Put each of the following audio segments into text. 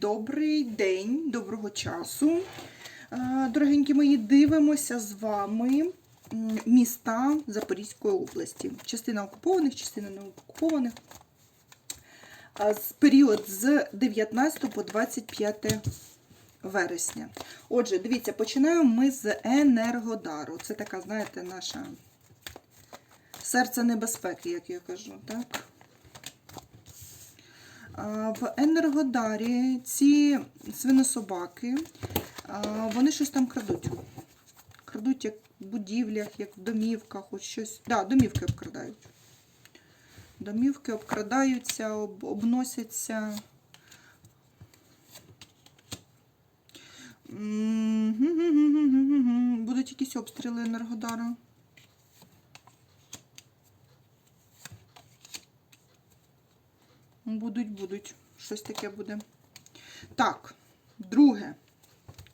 Добрий день, доброго часу. Дорогенькі мої, дивимося з вами міста Запорізької області. Частина окупованих, частина не окупованих. З період з 19 по 25 вересня. Отже, дивіться, починаємо ми з Енергодару. Це така, знаєте, наша серце небезпеки, як я кажу, так? В Енергодарі ці свинособаки, вони щось там крадуть. Крадуть як в будівлях, як в домівках, от щось. Да, домівки обкрадають. Домівки обкрадаються, об, обносяться. Будуть якісь обстріли Енергодара. Будуть, будуть. Щось таке буде. Так, друге.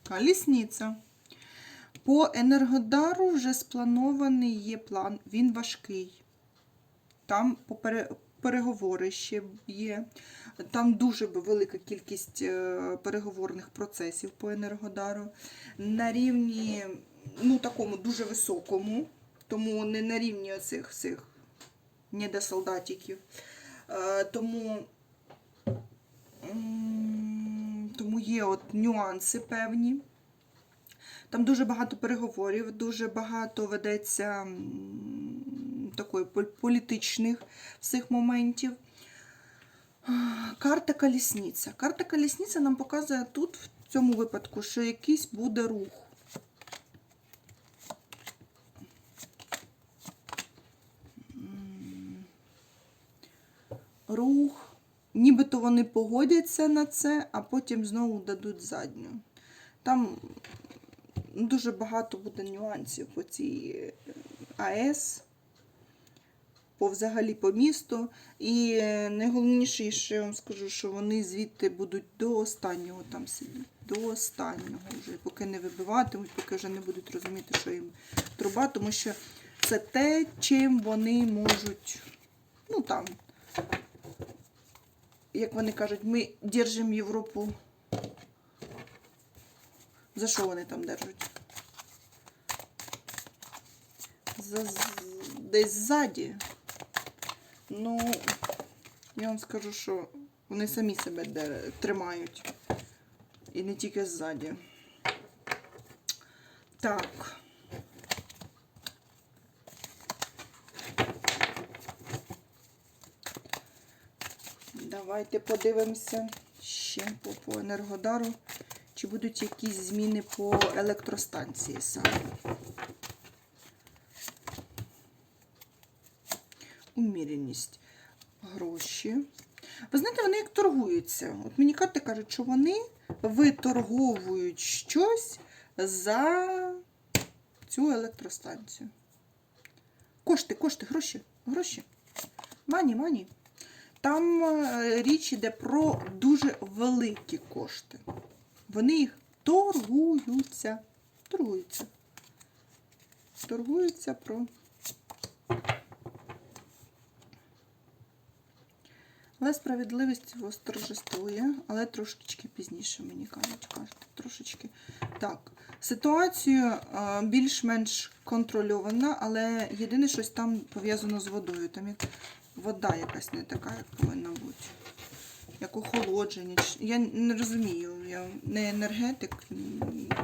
Колісниця. По Енергодару вже спланований є план. Він важкий. Там переговори ще є. Там дуже велика кількість е, переговорних процесів по Енергодару. На рівні, ну такому дуже високому, тому не на рівні оцих всіх недосолдатиків. Е, Тому, тому є от нюанси певні. Там дуже багато переговорів, дуже багато ведеться такої політичних всіх моментів. Карта колісниця. Карта колісниця нам показує тут, в цьому випадку, що якийсь буде рух. Рух. Нібито вони погодяться на це, а потім знову дадуть задню. Там дуже багато буде нюансів по цій е, АЕС, по взагалі по місту. І е, найголовніше, що я вам скажу, що вони звідти будуть до останнього там сидіти. До останнього вже, поки не вибиватимуть, поки вже не будуть розуміти, що їм труба, тому що це те, чим вони можуть, ну там, як вони кажуть, ми держимо Європу. За що вони там держать? За, десь ззаді. Ну, я вам скажу, що вони самі себе тримають. І не тільки ззаді. Так. Давайте подивимося ще по, по Енергодару, чи будуть якісь зміни по електростанції саме. Уміреність. Гроші. Ви знаєте, вони як торгуються. От мені карти кажуть, що вони виторговують щось за цю електростанцію. Кошти, кошти, гроші, гроші. Мані, мані. Там е, річ іде про дуже великі кошти. Вони їх торгуються. Торгуються. Торгуються про. Але справедливість восторжествує, але трошечки пізніше мені кажуть, кажуть, трошечки. Так, ситуація е, більш-менш контрольована, але єдине щось там пов'язано з водою. Там як вода якась не така, як повинна бути. Як охолодження. Я не розумію, я не енергетик,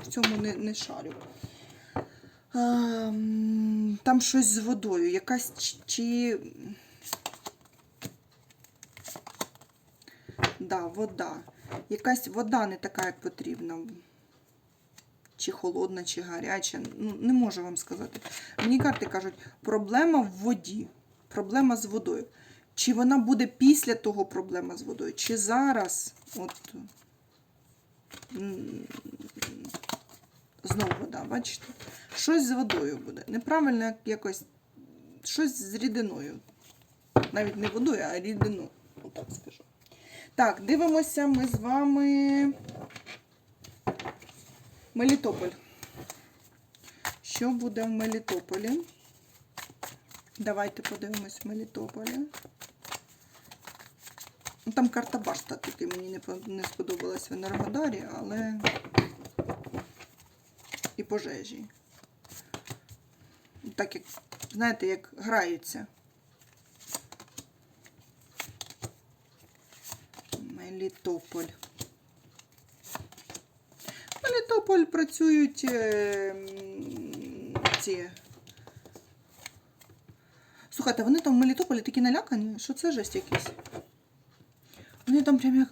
в цьому не, не шарю. Ем, Там щось з водою, якась чи. Да, вода. Якась вода не така, як потрібна. Чи холодна, чи гаряча. Ну, не можу вам сказати. Мені карти кажуть, проблема в воді, проблема з водою. Чи вона буде після того проблема з водою, чи зараз от знову вода, бачите? Щось з водою буде. Неправильно якось щось з рідиною. Навіть не водою, а рідиною. Отак скажу. Так, дивимося ми з вами Мелітополь. Що буде в Мелітополі? Давайте подивимось в Мелітополі. Ну, Там карта Барста тільки мені не, сподобалась в Енергодарі, але і пожежі. Так як, знаєте, як граються. Мелітополь. Мелітополь працюють е, ці. Слухайте, вони там в Мелітополі такі налякані, що це жесть якийсь. Вони там прям як.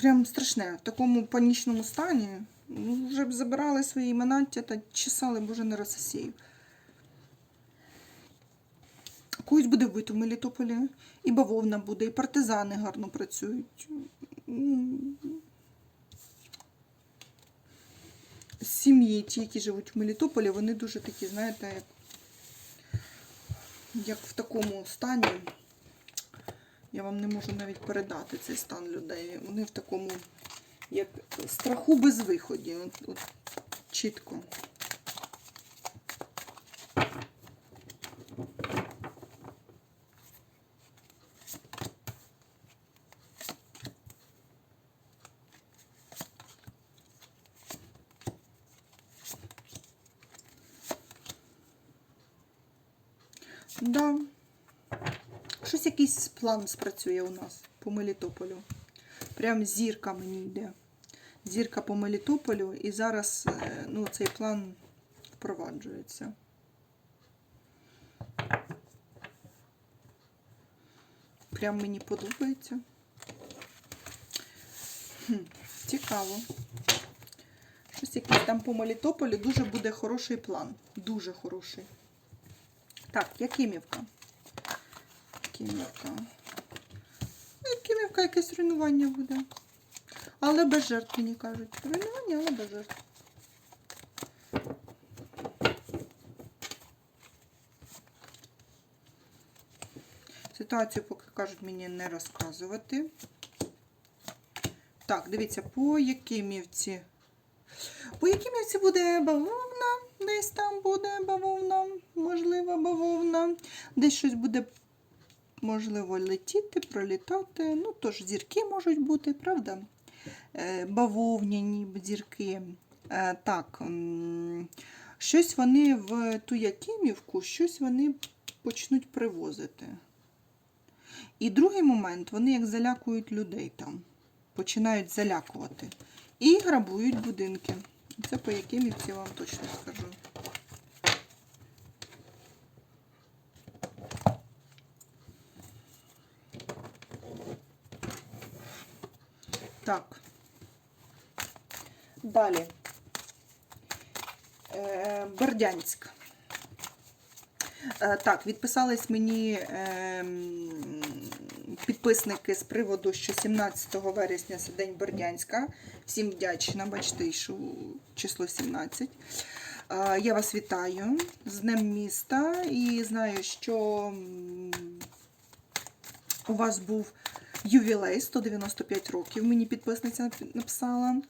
Прям страшне, в такому панічному стані. Ну, вже б забирали свої імена та чесали, боже, не розсосію. Когось буде вбито в Мелітополі. І бавовна буде, і партизани гарно працюють. Сім'ї, ті, які живуть в Мелітополі, вони дуже такі, знаєте, як, як в такому стані. Я вам не можу навіть передати цей стан людей. Вони в такому, як страху без виході. От, от, чітко. Да. Щось якийсь план спрацює у нас по Мелітополю. Прям зірка мені йде. Зірка по Мелітополю, і зараз е, ну, цей план впроваджується. Прям мені подобається. Хм, цікаво. Щось якийсь там по Мелітополю дуже буде хороший план. Дуже хороший. Так, Якимівка. Кімівка. Ну, Кімівка якесь руйнування буде. Але без жертв, мені кажуть. Руйнування, але без жертв. Ситуацію поки кажуть мені не розказувати. Так, дивіться, по Якимівці. По Якимівці буде бавовна, десь там буде бавовна, можливо, бавовна. Десь щось буде можливо летіти, пролітати. Ну, тож зірки можуть бути, правда? Е, Бавовняні зірки. Е, Так, щось вони в ту Якимівку, щось вони почнуть привозити. І другий момент, вони як залякують людей там, починають залякувати. І грабують будинки. Це по Якимівці вам точно скажу. Так. Далі. Е, Бердянськ. Е, Так, відписались мені ем, підписники з приводу, що 17 вересня це День Бердянська. Всім вдячна, бачите, що число 17. Е, Я вас вітаю з Днем міста і знаю, що у вас був ювілей 195 років. Мені підписниця написала.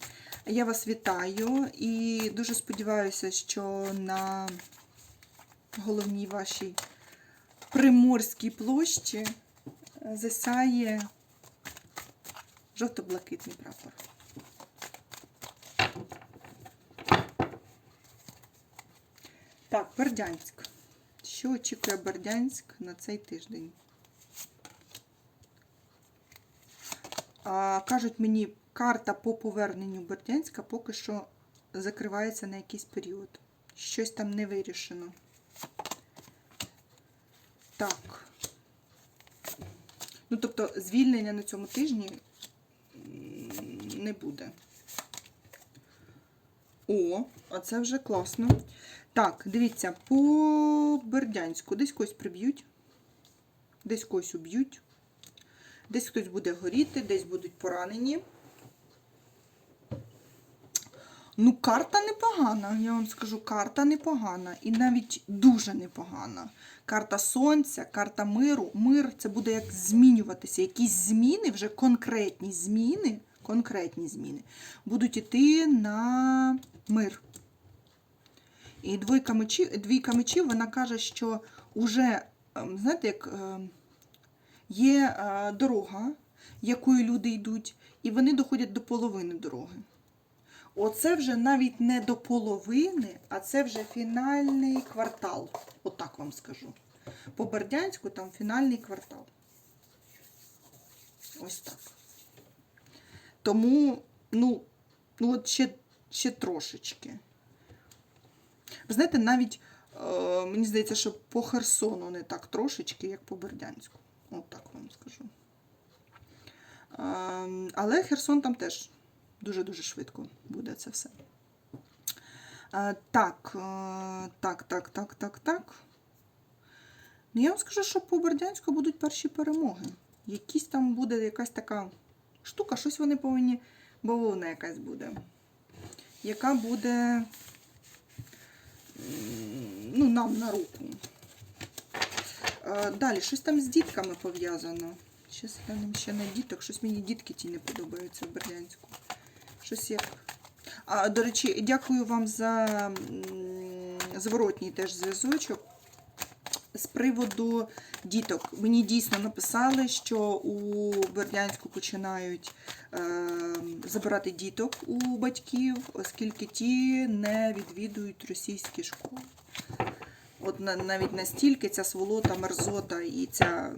Я вас вітаю і дуже сподіваюся, що на головній вашій приморській площі засяє жовто-блакитний прапор. Так, Бердянськ. Що очікує Бердянськ на цей тиждень? А, кажуть мені, карта по поверненню Бердянська поки що закривається на якийсь період. Щось там не вирішено. Так. Ну, тобто, звільнення на цьому тижні не буде. О, а це вже класно. Так, дивіться, по Бердянську десь когось приб'ють, десь когось уб'ють, десь хтось буде горіти, десь будуть поранені. Ну, карта непогана, я вам скажу, карта непогана. І навіть дуже непогана. Карта сонця, карта миру. Мир це буде як змінюватися. Якісь зміни, вже конкретні зміни, конкретні зміни будуть йти на мир. І двойка мечів, двійка мечів, вона каже, що вже, ем, знаєте, як ем, є е, дорога, якою люди йдуть, і вони доходять до половини дороги. Оце вже навіть не до половини, а це вже фінальний квартал. Отак вам скажу. По Бердянську там фінальний квартал. Ось так. Тому, ну, ну от ще, ще трошечки. Ви знаєте, навіть е, мені здається, що по Херсону не так трошечки, як по Бердянську. От так вам скажу. Е, але Херсон там теж дуже-дуже швидко буде це все. Е, так, е, так, так, так, так, так. Ну, я вам скажу, що по Бердянську будуть перші перемоги. Якісь там буде якась така штука, щось вони повинні, бавовна якась буде. Яка буде ну, нам на руку. Е, Далі, щось там з дітками пов'язано. Щось там ще на діток, щось мені дітки ті не подобаються в Бердянську. Щось як. А, до речі, дякую вам за зворотній теж зв'язочок. З приводу діток. Мені дійсно написали, що у Бердянську починають е, забирати діток у батьків, оскільки ті не відвідують російські школи. От навіть настільки ця сволота, мерзота і ця.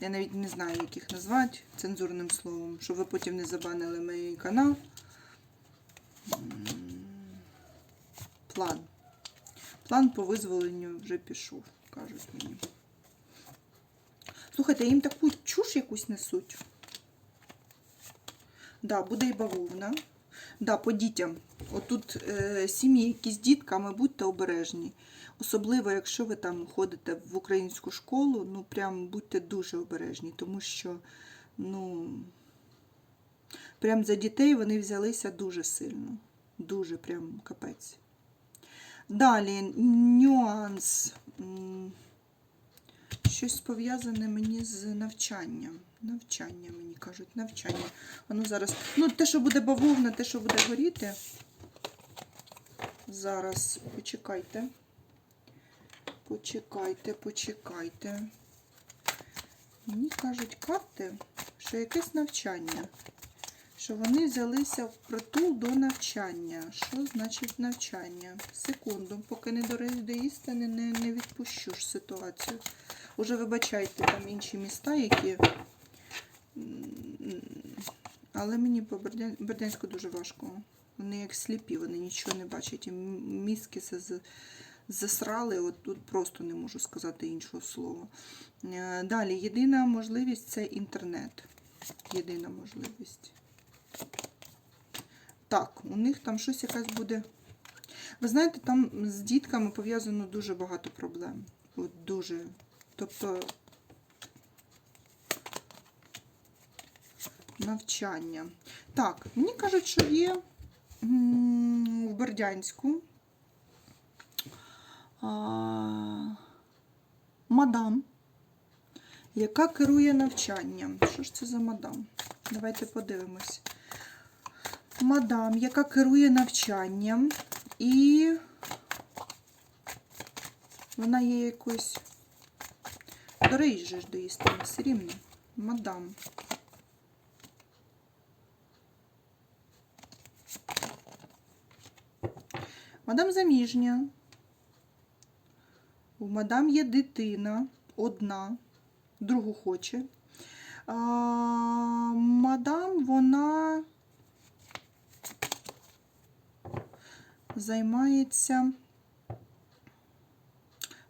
Я навіть не знаю, як їх назвати цензурним словом, щоб ви потім не забанили мій канал. План. План по визволенню вже пішов, кажуть мені. Слухайте, їм таку чуш якусь несуть. Да, буде і бавовна. Да, по дітям. Отут е, сім'ї, які з дітками, будьте обережні. Особливо, якщо ви там ходите в українську школу, ну прям будьте дуже обережні, тому що, ну, прям за дітей вони взялися дуже сильно. Дуже прям капець. Далі нюанс. Щось пов'язане мені з навчанням. Навчання, мені кажуть, навчання. А ну зараз. Ну, те, що буде бавовна, те, що буде горіти. Зараз почекайте. Почекайте, почекайте. Мені кажуть карти, що якесь навчання. Що вони взялися в притул до навчання. Що значить навчання? Секунду, поки не до істини, не, не відпущу ж ситуацію. Уже вибачайте там інші міста, які. Але мені по Бердян- Бердянську дуже важко. Вони як сліпі, вони нічого не бачать. І мізки це з- засрали, от тут просто не можу сказати іншого слова. Е, Далі, єдина можливість це інтернет. Єдина можливість. Так, у них там щось якась буде. Ви знаєте, там з дітками пов'язано дуже багато проблем. От дуже. Тобто навчання. Так, мені кажуть, що є в Бердянську мадам, яка керує навчанням. Що ж це за мадам? Давайте подивимось. Мадам, яка керує навчанням, і вона є якось. До речі, ж до істини, все рівно. Мадам. Мадам заміжня. У мадам є дитина одна, другу хоче. А, мадам, вона займається.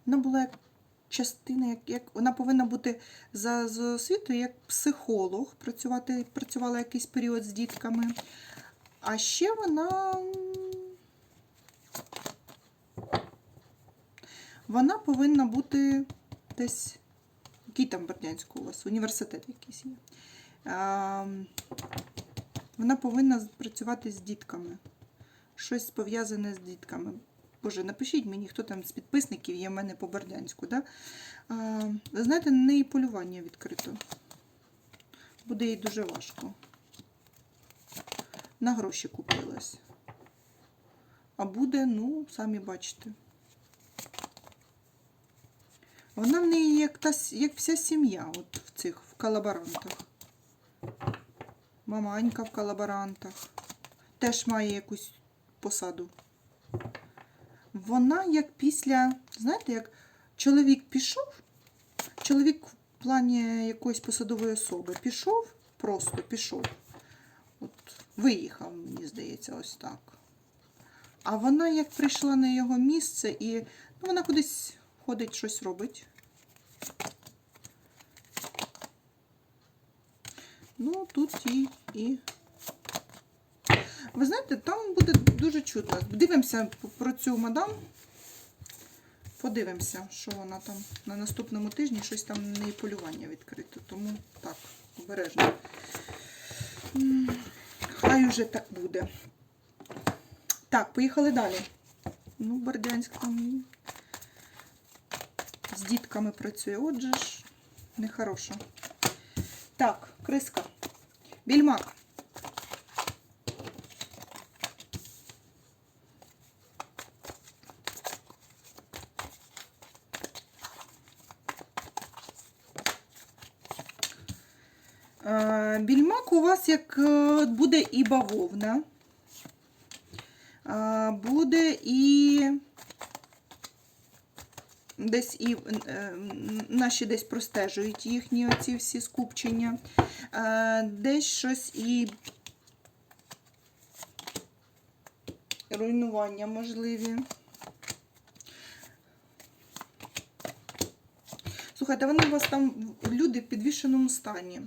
Вона була як частина, як, як вона повинна бути за, за освітою як психолог, працювати, працювала якийсь період з дітками. А ще вона. Вона повинна бути десь. Який там Бердянську у вас? Університет якийсь є. Вона повинна працювати з дітками. Щось пов'язане з дітками. Боже, напишіть мені, хто там з підписників є в мене по Бердянську. Да? А, знаєте, на неї полювання відкрито. Буде їй дуже важко. На гроші купилась. А буде, ну, самі бачите. Вона в неї як, та, як вся сім'я от в цих в колаборантах. Мама Анька в колаборантах. Теж має якусь посаду. Вона як після, знаєте, як чоловік пішов, чоловік в плані якоїсь посадової особи пішов, просто пішов. От, виїхав, мені здається, ось так. А вона як прийшла на його місце і ну, вона кудись ходить, щось робить. Ну, тут і, і. Ви знаєте, там буде дуже чудно. Дивимося про цю мадам. Подивимося, що вона там на наступному тижні щось там не полювання відкрито. Тому так, обережно. Хай уже так буде. Так, поїхали далі. Ну, Бердянськ там з дітками працює. Отже ж, нехороша. Так, криска. Більмак. Е, Більмак у вас як е, буде і бавовна, буде і десь і е, наші десь простежують їхні оці всі скупчення, Е, десь щось і руйнування можливі. Слухайте, вони у вас там люди в підвішеному стані.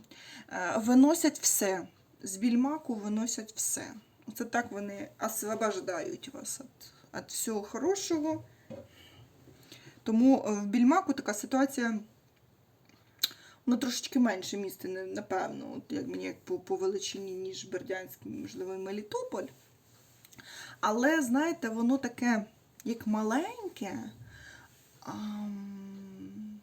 Е, Виносять все. З більмаку виносять все. Це так вони освобождають вас від, всього хорошого. Тому е, в більмаку така ситуація. Ну, трошечки менше місце, напевно, от як мені як по, по величині, ніж Бердянський, можливо, і Мелітополь. Але, знаєте, воно таке, як маленьке. ам,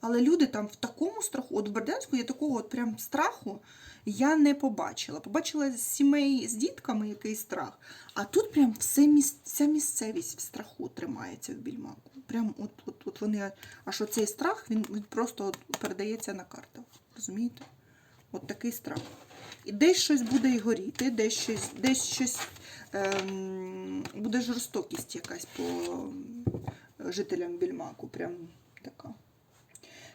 але люди там в такому страху, от в Бердянську я такого от прям страху я не побачила. Побачила з сімей з дітками якийсь страх. А тут прям все міс... вся місцевість в страху тримається в більмаку. Прям от, от, от вони, аж оцей страх він просто от передається на картах. Розумієте? От такий страх. І десь щось буде і горіти, десь щось, десь щось ем, буде жорстокість якась по жителям більмаку. Прям така.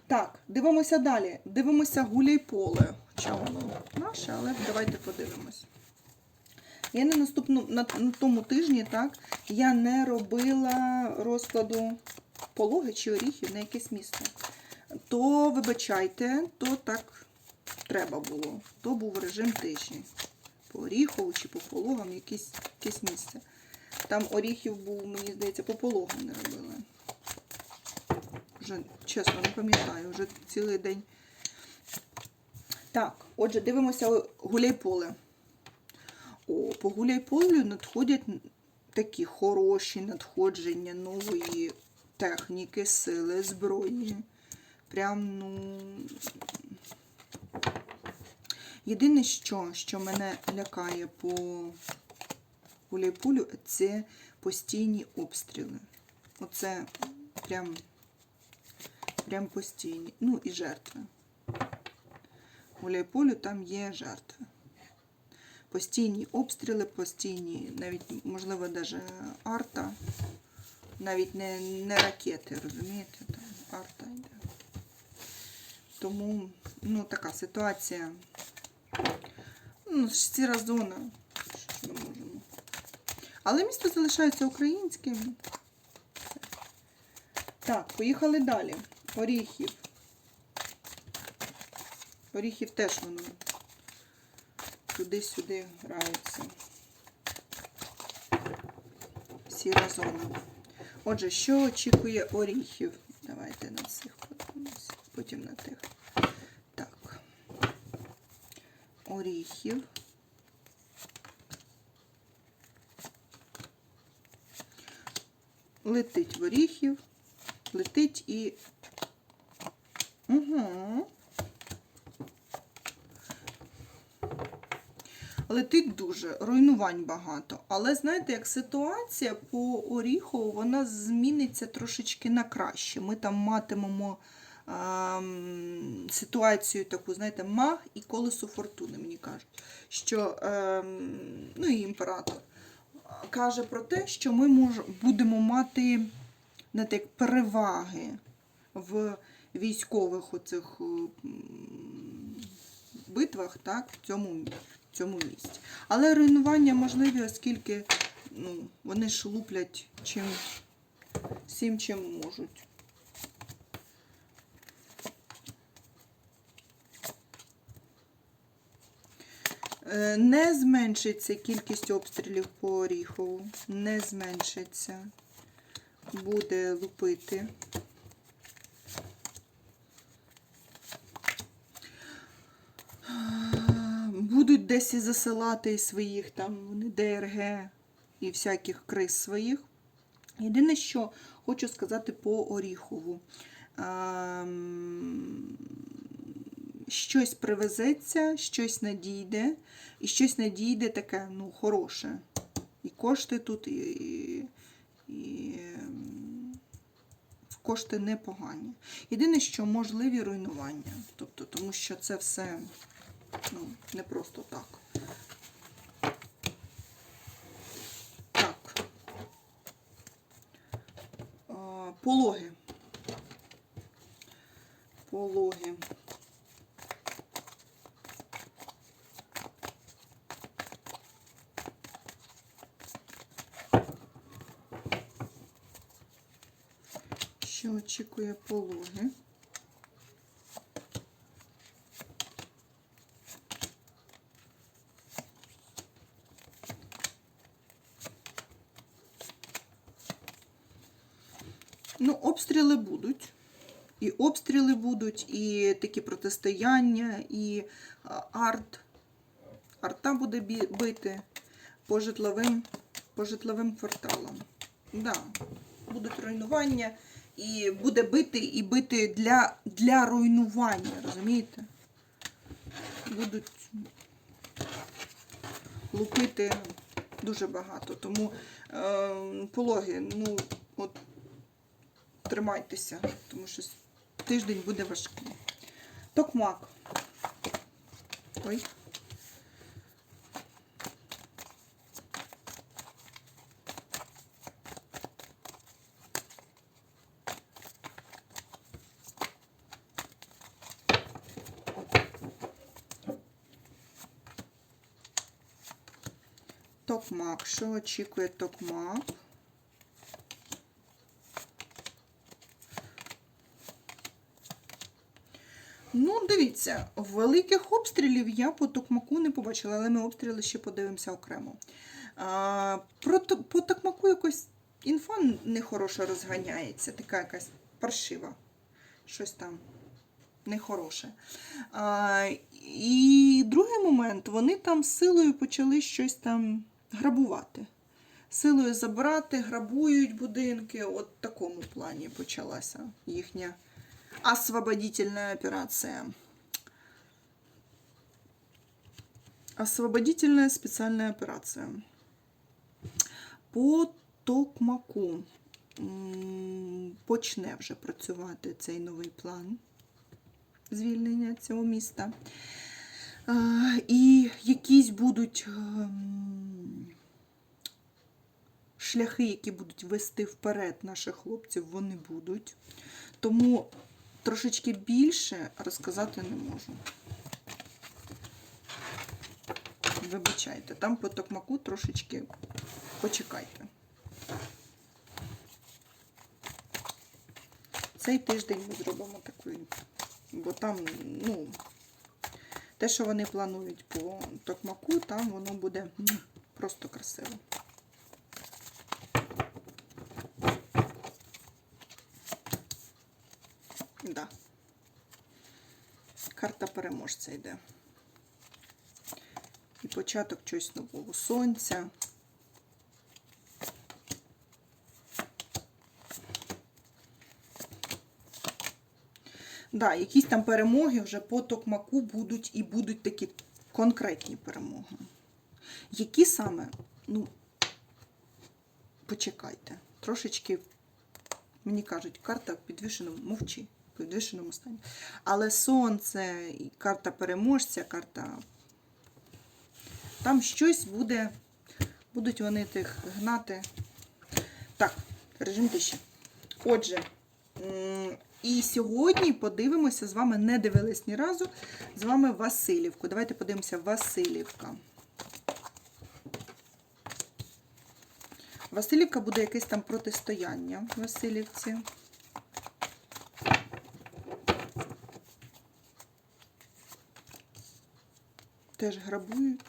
Так, дивимося далі. Дивимося гуляй поле. Хоча воно наше, але давайте подивимось. Я на наступну, на, на тому тижні, так, я не робила розкладу пологи чи оріхів на якесь місто. То, вибачайте, то так треба було. То був режим тижні. По оріхову чи по пологам якесь, якесь місце. Там оріхів був, мені здається, по пологам не робили. Вже чесно не пам'ятаю, вже цілий день. Так, отже, дивимося гуляй-поле. О, по гуляй-полю надходять такі хороші надходження нової техніки, сили, зброї. Прям, ну. Єдине, що, що мене лякає по гуляй-полю, це постійні обстріли. Оце прям прям постійні. Ну і жертви. Гуляй-полю там є жертви. Постійні обстріли, постійні, навіть, можливо, навіть арта, навіть не, не ракети, розумієте? Там арта йде. Тому, ну, така ситуація. Ну, сіра зона. Що ми можемо? Але місто залишається українським. Так, поїхали далі. Оріхів. Оріхів теж воно туди-сюди граються. Сіра зона. Отже, що очікує оріхів? Давайте на цих подивимося, потім на тих. Так. Оріхів. Летить в оріхів, летить і. Угу. Летить дуже, руйнувань багато. Але знаєте, як ситуація по Оріхову, вона зміниться трошечки на краще. Ми там матимемо ем, ситуацію таку, знаєте, маг і колесо фортуни, мені кажуть, що ем, ну і імператор каже про те, що ми мож, будемо мати знаєте, як переваги в військових оцих е, битвах, так, в цьому, в цьому місці. Але руйнування можливі, оскільки ну, вони ж луплять чим, всім, чим можуть. Е, Не зменшиться кількість обстрілів по Оріхову. Не зменшиться. Буде лупити. Будуть десь і засилати своїх там вони ДРГ і всяких криз своїх. Єдине, що хочу сказати по Оріхову. Ем, Щось привезеться, щось надійде, і щось надійде таке, ну, хороше. І кошти тут, і, і, і ем, кошти непогані. Єдине, що можливі руйнування. Тобто, тому що це все ну, не просто так. Так. А, Пологи. Пологи. Що очікує пологи? Ну, обстріли будуть. І обстріли будуть, і такі протистояння, і арт. Арта буде бити по житловим, по житловим кварталам. Да, будуть руйнування, і буде бити і бити для, для руйнування, розумієте? Будуть лупити дуже багато. Тому е, пологи, ну, от тримайтеся, тому що тиждень буде важкий. Токмак. Ой. Токмак. Що очікує Токмак? Ну, дивіться, великих обстрілів я по Токмаку не побачила, але ми обстріли ще подивимося окремо. А, про, по Токмаку якось інфа нехороша розганяється, така якась паршива. Щось там нехороше. А, і другий момент, вони там силою почали щось там грабувати. Силою забрати, грабують будинки. От в такому плані почалася їхня освободительная операция. Освободительная специальная операция. По Токмаку почне вже працювати цей новий план звільнення цього міста. І якісь будуть ем, шляхи, які будуть вести вперед наших хлопців, вони будуть. Тому трошечки більше розказати не можу. Вибачайте, там по токмаку трошечки почекайте. Цей тиждень ми зробимо такий, бо там, ну, те, що вони планують по токмаку, там воно буде просто красиво. Да. Карта переможця йде. І початок чогось нового сонця. Да, якісь там перемоги вже по токмаку будуть і будуть такі конкретні перемоги. Які саме, ну, почекайте. Трошечки, мені кажуть, карта підвішена, мовчи. Підвищеному стані. Але сонце, карта переможця, карта. Там щось буде, будуть вони тих гнати. Так, режим тиші. Отже, і сьогодні подивимося з вами, не дивились ні разу, з вами Васильівку. Давайте подивимося Васильівка. Васильівка буде якесь там протистояння в Васильівці. Теж грабують.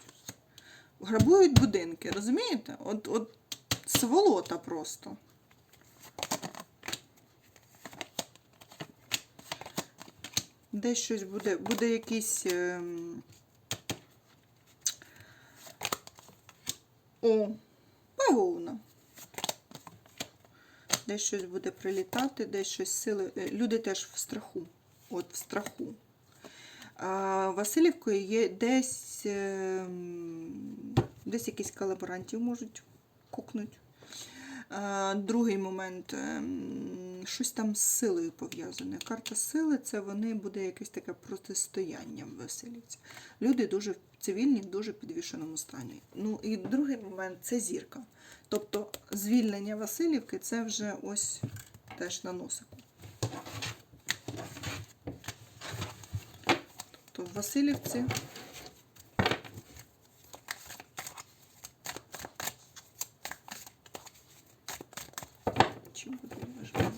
Грабують будинки, розумієте? От, от сволота просто. Десь щось буде, буде якийсь. ем, О, бавовна. Десь щось буде прилітати, десь щось сили. е, Люди теж в страху. От в страху. А Васильівкою є десь, ем, десь якісь колаборантів можуть кукнуть. А, Другий момент ем, щось там з силою пов'язане. Карта сили це вони буде якесь таке протистояння в Васильівці. Люди дуже цивільні, в дуже підвішеному стані. Ну і другий момент це зірка. Тобто звільнення Васильівки це вже ось теж на носику. В Васильівці буде важливо?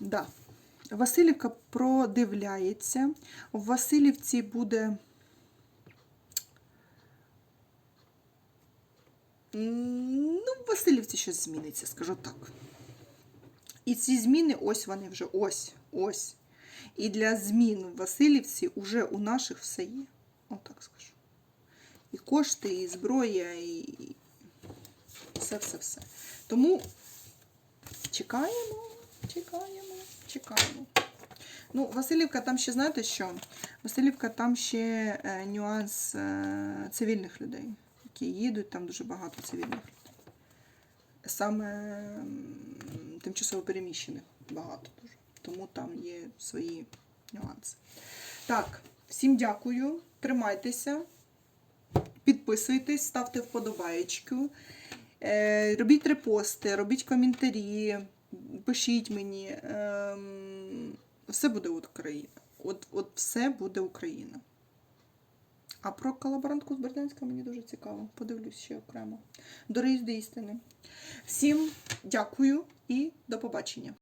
Да. Васильівка продивляється. В Васильівці буде. М, Ну, в Васильівці щось зміниться, скажу так. І ці зміни, ось вони вже, ось, ось. І для змін в Васильівці вже у наших все є. Отак скажу. І кошти, і зброя, і все-все-все. Тому чекаємо, чекаємо, чекаємо. Ну, Васильівка там ще, знаєте що? Васильівка там ще е, нюанс е, цивільних людей, які їдуть, там дуже багато цивільних людей. Саме тимчасово переміщених багато дуже. Тому там є свої нюанси. Так, всім дякую. Тримайтеся, підписуйтесь, ставте вподобаєчку. Е, робіть репости, робіть коментарі, пишіть мені. Ем, все буде Україна. От, от все буде Україна. А про колаборантку з Бердянська мені дуже цікаво. Подивлюсь ще окремо. До до істини. Всім дякую і до побачення.